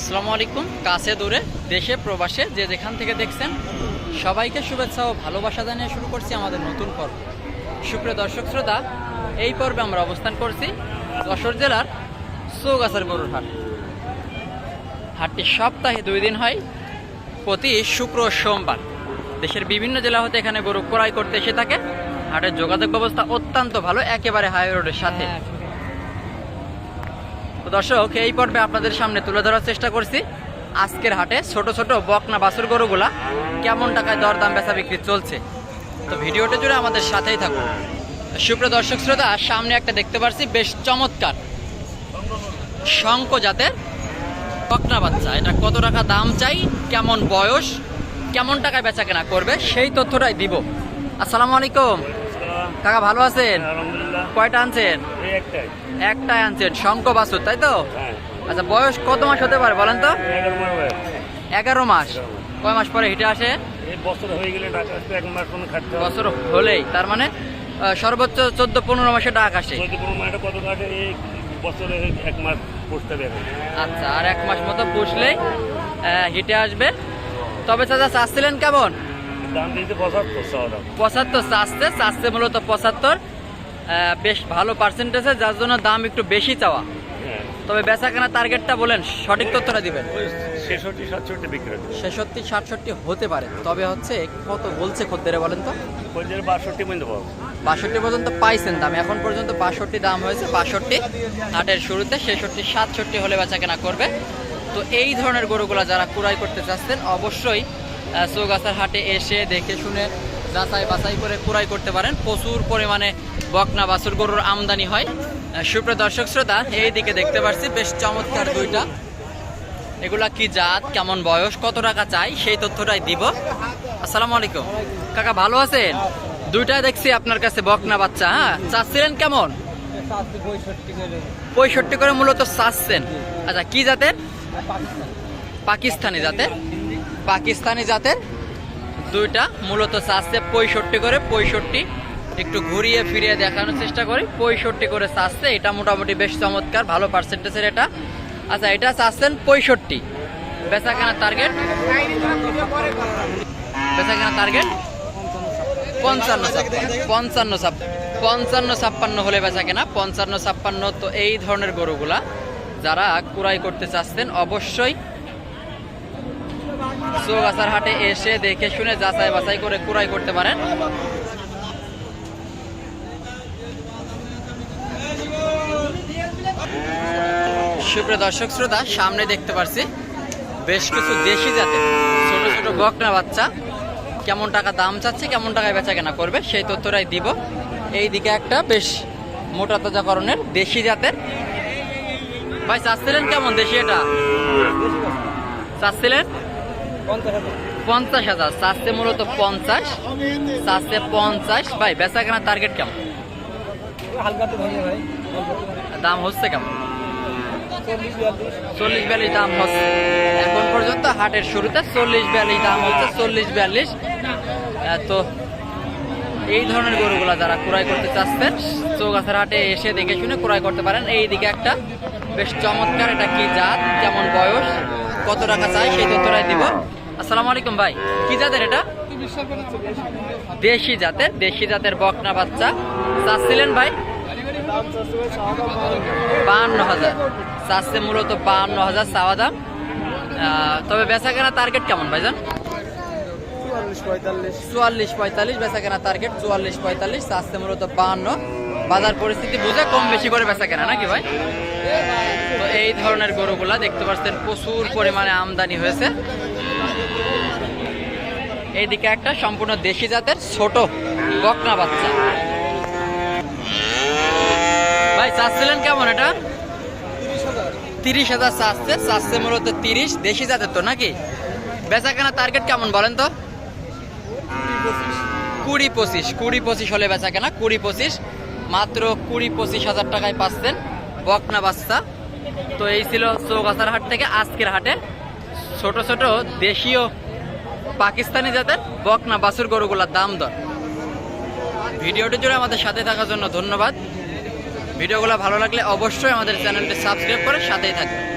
আসসালামু আলাইকুম। কাছে দূরে, দেশে, প্রবাসে, যে যেখান থেকে দেখছেন, সবাইকে শুভেচ্ছা ও ভালোবাসা জানিয়ে শুরু করছি আমাদের নতুন পর্ব। সুপ্রিয় দর্শক শ্রোতা, এই পর্বে আমরা অবস্থান করছি যশোর জেলার চৌগাছার গরুর হাট হাটটি সপ্তাহে দুই দিন হয়, প্রতি শুক্র সোমবার। দেশের বিভিন্ন জেলা হতে এখানে গরু ক্রয় করতে এসে থাকে। হাটের যোগাযোগ ব্যবস্থা অত্যন্ত ভালো, একেবারে হাই রোডের সাথে। তো দর্শক, এই পর্বে আপনাদের সামনে তুলে ধরার চেষ্টা করছি। আজকের হাটে ছোট ছোট বকনা বাছুর গরুগুলা কেমন টাকায় দরদাম বেচা বিক্রি চলছে? তো ভিডিওটা জুড়ে আমাদের সাথেই থাকুন। সুপ্রিয় দর্শক শ্রোতা, সামনে একটা দেখতে পাচ্ছি বেশ চমৎকার। শঙ্ক জাতের বকনা বাচ্চা। এটা কত টাকা দাম চাই, কেমন বয়স, কেমন টাকায় বেচা কেনা করবে, সেই তথ্যটাই দিব। আসসালামু আলাইকুম। কাকা ভালো আছেন? কয়টা আনছেন? একটাই। আনছেন। শঙ্ক বাছুর তাই তো? হ্যাঁ। আচ্ছা বয়স কত মাস হতে পারে বলেন তো? এগারো মাস কয় মাস পরে হিটে আসে? এই বছর হয়ে গেলে এক মাস বছর হলেই। তার মানে সর্বোচ্চ চোদ্দ পনেরো মাসে ডাক আসে। কত কাটে বছরে এক মাস পুষতে আচ্ছা আর এক মাস মতো পুষলেই হিটে আসবে। তবে চাচা চাচ্ছিলেন কেমন? দাম দিয়েছে পঁচাত্তর চাওয়া পঁচাত্তর চাচ্ছে চাচ্ছে মূলত পঁচাত্তর। বেশ ভালো পার্সেন্টেজে যার জন্য দাম একটু বেশি চাওয়া। হ্যাঁ। তবে বেচা কেনা টার্গেটটা বলেন সঠিক তথ্যটা দিবেন। ছেষট্টি সাতষট্টি বিক্রি ছেষট্টি সাতষট্টি হতে পারে তবে হচ্ছে কত বলছে খদ্দেরে বলেন তো? বাষট্টি পর্যন্ত পাবো। বাষট্টি পর্যন্ত পাইছেন দাম এখন পর্যন্ত বাষট্টি দাম হয়েছে বাষট্টি। হাটের শুরুতে ছেষট্টি সাতষট্টি হলে বেচা কেনা করবে। তো এই ধরনের গরুগুলা যারা কুড়াই করতে চাচ্ছেন অবশ্যই চৌগাছার হাটে এসে দেখে শুনে যাচাই বাছাই করে কুড়াই করতে পারেন। প্রচুর পরিমাণে বকনা বাছুর গরুর আমদানি হয়। সুপ্রিয় দর্শক শ্রোতা, এই দিকে দেখতে পাচ্ছি বেশ চমৎকার দুইটা। এগুলা কি জাত, কেমন বয়স, কত টাকা চাই, সেই তথ্যটাই দিব। আসসালামু আলাইকুম। কাকা, ভালো আছেন? দুইটাই দেখছি আপনার কাছে বকনা বাচ্চা হ্যাঁ? চাচ্ছিলেন কেমন? পঁয়ষট্টি করে মূলত চাচ্ছেন। আচ্ছা কি জাতের? পাকিস্তানি জাতের? পাকিস্তানি জাতের? দুইটা, মূলত চাচ্ছে পঁয়ষট্টি করে, পঁয়ষট্টি একটু ঘুরিয়ে ফিরিয়ে দেখানোর চেষ্টা করি। পঁয়ষট্টি করে চাচ্ছে, এটা মোটামুটি বেশ চমৎকার, ভালো পার্সেন্টেজের এটা। আচ্ছা এটা চাচ্ছেন পঁয়ষট্টি। বেচা কেনার টার্গেট বেচা কেনার টার্গেট পঞ্চান্ন পঞ্চান্ন পঞ্চান্ন ছাপ্পান্ন হলে বেচা কেনা পঞ্চান্ন ছাপ্পান্ন তো এই ধরনের গরুগুলা যারা কুড়াই করতে চাচ্ছেন, অবশ্যই চৌগাছার হাটে এসে দেখে শুনে যাচাই বাছাই করে কুড়াই করতে পারেন। সুপ্রিয় দর্শক, শ্রোতা, সামনে দেখতে পাচ্ছি বেশ কিছু দেশি জাতের ছোট ছোট বকনা বাচ্চা। কেমন টাকা দাম চাচ্ছে, কেমন টাকায় বেচা কেনা করবে, সেই তথ্যটাই দিব। এই দিকে একটা বেশ মোটা তাজাকরণের দেশি জাতের। ভাই, চাচ্ছিলেন কেমন দেশি এটা? চাচ্ছিলেন? পঞ্চাশ হাজার। চাচ্ছে মূলত পঞ্চাশ চাচ্ছে পঞ্চাশ। ভাই বেচা কেনার টার্গেট কেমন? দাম হচ্ছে কেমন? চল্লিশ বিয়াল্লিশ। দাম হচ্ছে। এখন পর্যন্ত হাটের শুরুতে চল্লিশ বিয়াল্লিশ দাম হচ্ছে চল্লিশ বিয়াল্লিশ। তো এই ধরনের গরুগুলা যারা ক্রয় করতে চাচ্ছেন চৌগাছার হাটে এসে দেখে শুনে ক্রয় করতে পারেন। এই দিকে একটা বেশ চমৎকার এটা কি জাত? কেমন বয়স? কত টাকা চাই সেই তথ্যটাই দিব। আসসালামু আলাইকুম ভাই, কি জাতের এটা? দেশি জাতের দেশি জাতের বকনা বাচ্চা। চাচ্ছিলেন ভাই? বাহান্ন হাজার। চাচ্ছে মূলত বাহান্ন হাজার চাওয়া দাম। তবে বেচা কেনা টার্গেট কেমন ভাইজান? চুয়াল্লিশ পঁয়তাল্লিশ। বেচা কেনা টার্গেট চুয়াল্লিশ পঁয়তাল্লিশ, চাচ্ছে মূলত বাহান্ন বাজার পরিস্থিতি বুঝে কম বেশি করে বেচা কেনা নাকি ভাই? এই ধরনের গরুগুলা দেখতে পাচ্ছেন, প্রচুর পরিমাণে আমদানি হয়েছে। এইদিকে একটা সম্পূর্ণ দেশি জাতের ছোট বকনা বাচ্চা। ভাই, চাচ্ছিলেন কেমন এটা? তিরিশ হাজার চাচ্ছে চাচ্ছে মূলত তিরিশ, দেশি জাতের তো নাকি? বেচা কেনা টার্গেট কেমন বলেন তো? কুড়ি পঁচিশ কুড়ি পঁচিশ হলে বেচা কেনা কুড়ি পঁচিশ, মাত্র কুড়ি পঁচিশ হাজার টাকায় পাচ্ছেন বকনা বাচ্চা। তো এই ছিল চৌগাছার হাট থেকে আজকের হাটে। ছোট ছোট, দেশীয়, পাকিস্তানি জাতের বকনা বাসুর গরুগুলোর দাম দর। ভিডিওটি জুড়ে আমাদের সাথে থাকার জন্য ধন্যবাদ। ভিডিওগুলো ভালো লাগলে অবশ্যই আমাদের চ্যানেলটি সাবস্ক্রাইব করে সাথেই থাকবেন।